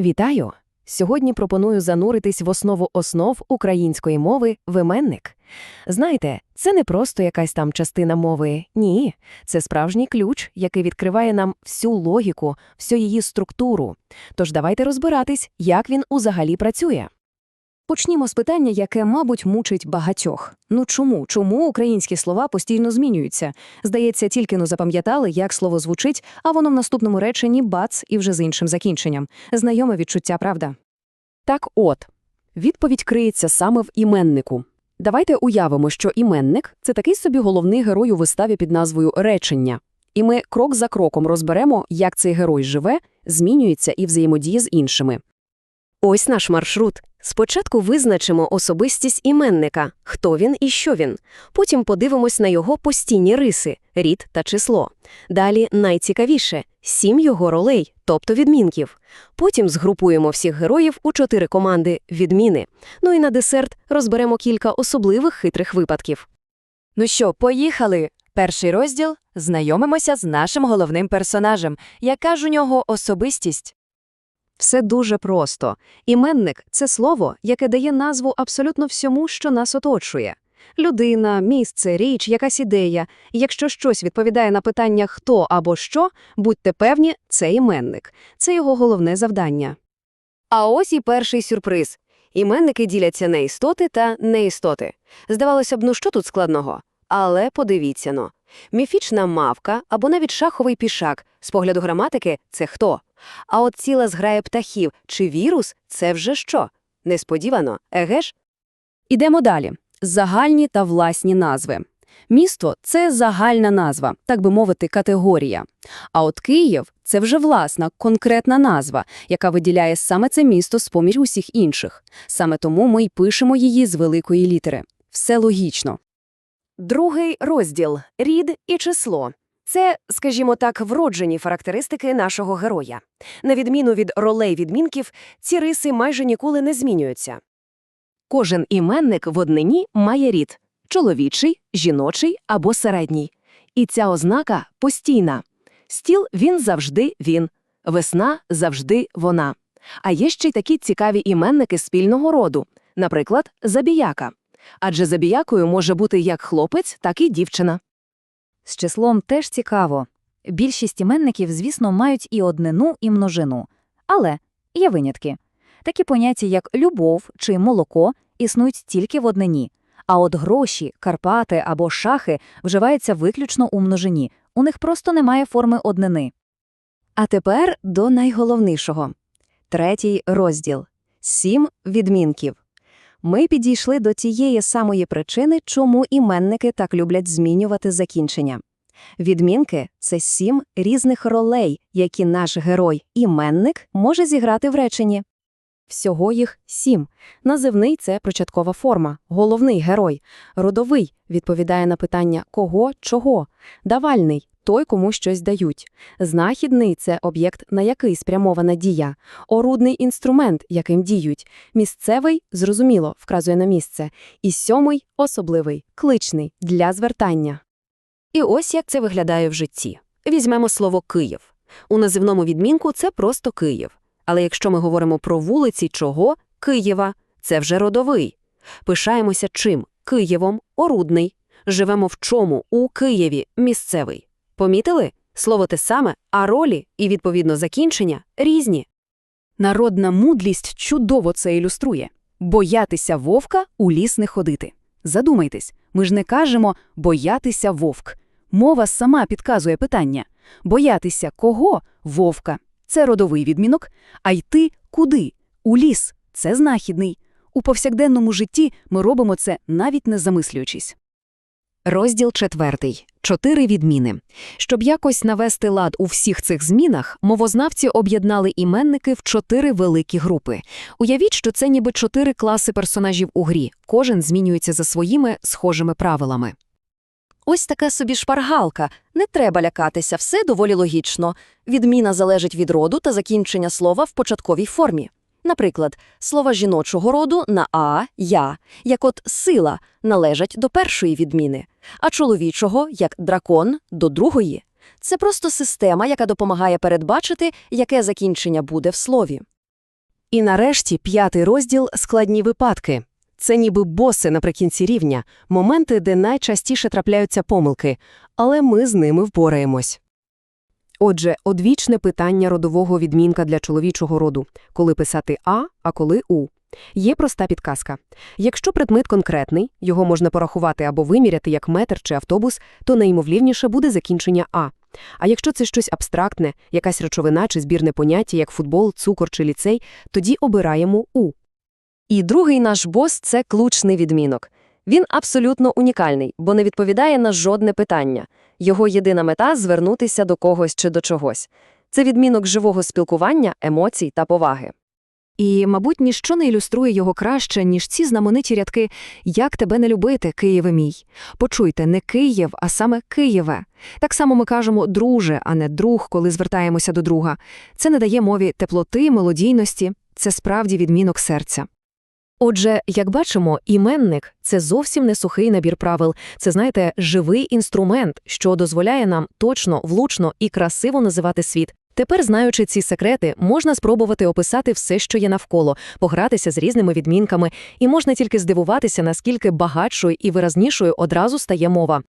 Вітаю! Сьогодні пропоную зануритись в основу основ української мови в іменник. Знаєте, це не просто якась там частина мови. Ні, це справжній ключ, який відкриває нам всю логіку, всю її структуру. Тож давайте розбиратись, як він узагалі працює. Почнімо з питання, яке, мабуть, мучить багатьох. Ну чому? Чому українські слова постійно змінюються? Здається, тільки но запам'ятали, як слово звучить, а воно в наступному реченні бац і вже з іншим закінченням. Знайоме відчуття, правда? Так от, відповідь криється саме в іменнику. Давайте уявимо, що іменник – це такий собі головний герой у виставі під назвою «Речення». І ми крок за кроком розберемо, як цей герой живе, змінюється і взаємодіє з іншими. Ось наш маршрут. Спочатку визначимо особистість іменника, хто він і що він. Потім подивимось на його постійні риси, рід та число. Далі найцікавіше – сім його ролей, тобто відмінків. Потім згрупуємо всіх героїв у чотири команди – відміни. Ну і на десерт розберемо кілька особливих хитрих випадків. Ну що, поїхали? Перший розділ – знайомимося з нашим головним персонажем. Яка ж у нього особистість? Все дуже просто. Іменник це слово, яке дає назву абсолютно всьому, що нас оточує. Людина, місце, річ, якась ідея. Якщо щось відповідає на питання хто або що, будьте певні, це іменник. Це його головне завдання. А ось і перший сюрприз. Іменники діляться на істоти та неістоти. Здавалося б, ну що тут складного? Але подивіться-но. Міфічна мавка або навіть шаховий пішак з погляду граматики – це хто? А от ціла зграя птахів чи вірус – це вже що? Несподівано, еге ж? Ідемо далі. Загальні та власні назви. Місто – це загальна назва, так би мовити, категорія. А от Київ – це вже власна, конкретна назва, яка виділяє саме це місто з-поміж усіх інших. Саме тому ми й пишемо її з великої літери. Все логічно. Другий розділ – рід і число. Це, скажімо так, вроджені характеристики нашого героя. На відміну від ролей відмінків, ці риси майже ніколи не змінюються. Кожен іменник в однині має рід – чоловічий, жіночий або середній. І ця ознака постійна. Стіл – він завжди він, весна – завжди вона. А є ще й такі цікаві іменники спільного роду, наприклад, забіяка. Адже забіякою може бути як хлопець, так і дівчина. З числом теж цікаво. Більшість іменників, звісно, мають і однину, і множину. Але є винятки. Такі поняття, як любов чи молоко, існують тільки в однині. А от гроші, Карпати або шахи вживаються виключно у множині. У них просто немає форми однини. А тепер до найголовнішого. Третій розділ. Сім відмінків. Ми підійшли до тієї самої причини, чому іменники так люблять змінювати закінчення. Відмінки – це сім різних ролей, які наш герой-іменник може зіграти в реченні. Всього їх сім. Називний – це початкова форма, головний герой. Родовий – відповідає на питання кого, чого. Давальний – той, кому щось дають. Знахідний – це об'єкт, на який спрямована дія. Орудний інструмент, яким діють. Місцевий – зрозуміло, вказує на місце. І сьомий – особливий, кличний, для звертання. І ось як це виглядає в житті. Візьмемо слово «Київ». У називному відмінку це просто Київ. Але якщо ми говоримо про вулиці чого – Києва, це вже родовий. Пишаємося чим – Києвом, орудний. Живемо в чому – у Києві, місцевий. Помітили? Слово те саме, а ролі і, відповідно, закінчення різні. Народна мудлість чудово це ілюструє. Боятися вовка у ліс не ходити. Задумайтесь, ми ж не кажемо «боятися вовк». Мова сама підказує питання. Боятися кого? Вовка. Це родовий відмінок. А йти куди? У ліс. Це знахідний. У повсякденному житті ми робимо це навіть не замислюючись. Розділ четвертий. Чотири відміни. Щоб якось навести лад у всіх цих змінах, мовознавці об'єднали іменники в чотири великі групи. Уявіть, що це ніби чотири класи персонажів у грі. Кожен змінюється за своїми схожими правилами. Ось така собі шпаргалка. Не треба лякатися, все доволі логічно. Відміна залежить від роду та закінчення слова в початковій формі. Наприклад, слова жіночого роду на а, я, як от сила, належать до першої відміни, а чоловічого, як дракон, до другої. Це просто система, яка допомагає передбачити, яке закінчення буде в слові. І нарешті п'ятий розділ – складні випадки. Це ніби боси наприкінці рівня, моменти, де найчастіше трапляються помилки, але ми з ними впораємось. Отже, одвічне питання родового відмінка для чоловічого роду. Коли писати «а», а коли «у». Є проста підказка. Якщо предмет конкретний, його можна порахувати або виміряти як метр чи автобус, то найімовливніше буде закінчення «а». А якщо це щось абстрактне, якась речовина чи збірне поняття, як футбол, цукор чи ліцей, тоді обираємо «у». І другий наш бос – це клучний відмінок. Він абсолютно унікальний, бо не відповідає на жодне питання. Його єдина мета – звернутися до когось чи до чогось. Це відмінок живого спілкування, емоцій та поваги. І, мабуть, ніщо не ілюструє його краще, ніж ці знамениті рядки «Як тебе не любити, Києве мій». Почуйте, не Київ, а саме Києве. Так само ми кажемо «друже», а не «друг», коли звертаємося до друга. Це не дає мові теплоти, мелодійності. Це справді відмінок серця. Отже, як бачимо, іменник – це зовсім не сухий набір правил. Це, знаєте, живий інструмент, що дозволяє нам точно, влучно і красиво називати світ. Тепер, знаючи ці секрети, можна спробувати описати все, що є навколо, погратися з різними відмінками, і можна тільки здивуватися, наскільки багатшою і виразнішою одразу стає мова.